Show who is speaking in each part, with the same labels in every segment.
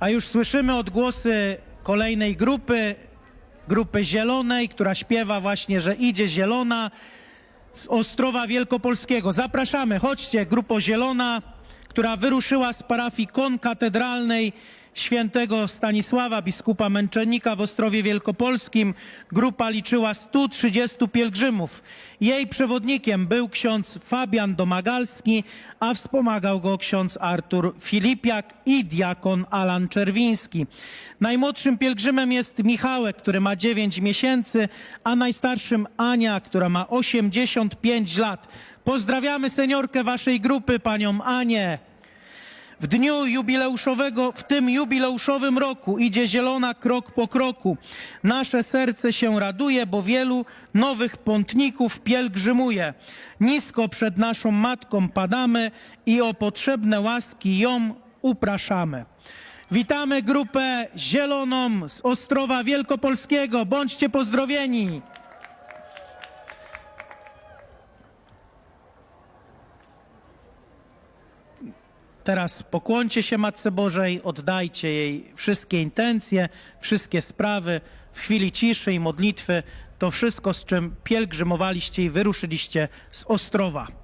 Speaker 1: A już słyszymy odgłosy kolejnej grupy, grupy Zielonej, która śpiewa właśnie, że idzie Zielona z Ostrowa Wielkopolskiego. Zapraszamy, chodźcie, grupo Zielona, która wyruszyła z parafii konkatedralnej świętego Stanisława, biskupa męczennika w Ostrowie Wielkopolskim. Grupa liczyła 130 pielgrzymów. Jej przewodnikiem był ksiądz Fabian Domagalski, a wspomagał go ksiądz Artur Filipiak i diakon Alan Czerwiński. Najmłodszym pielgrzymem jest Michałek, który ma 9 miesięcy, a najstarszym Ania, która ma 85 lat. Pozdrawiamy seniorkę waszej grupy, panią Anię. W dniu jubileuszowego, w tym jubileuszowym roku idzie zielona krok po kroku. Nasze serce się raduje, bo wielu nowych pątników pielgrzymuje. Nisko przed naszą matką padamy i o potrzebne łaski ją upraszamy. Witamy grupę zieloną z Ostrowa Wielkopolskiego. Bądźcie pozdrowieni. Teraz pokłoncie się Matce Bożej, oddajcie jej wszystkie intencje, wszystkie sprawy w chwili ciszy i modlitwy. To wszystko, z czym pielgrzymowaliście i wyruszyliście z Ostrowa.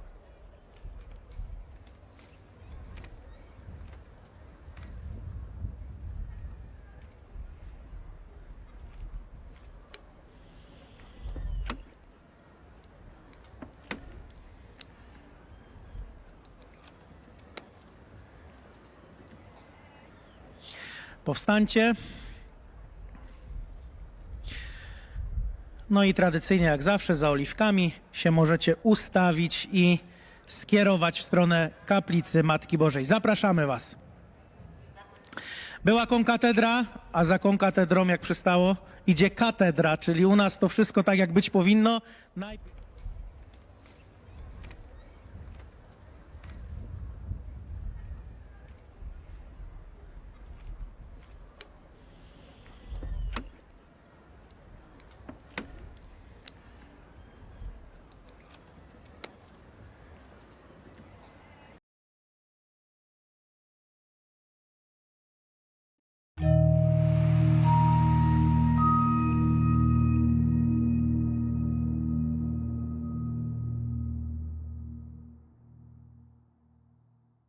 Speaker 1: Powstańcie. No i tradycyjnie, jak zawsze, za oliwkami się możecie ustawić i skierować w stronę kaplicy Matki Bożej. Zapraszamy Was. Była konkatedra, a za konkatedrą, jak przystało, idzie katedra, czyli u nas to wszystko tak, jak być powinno.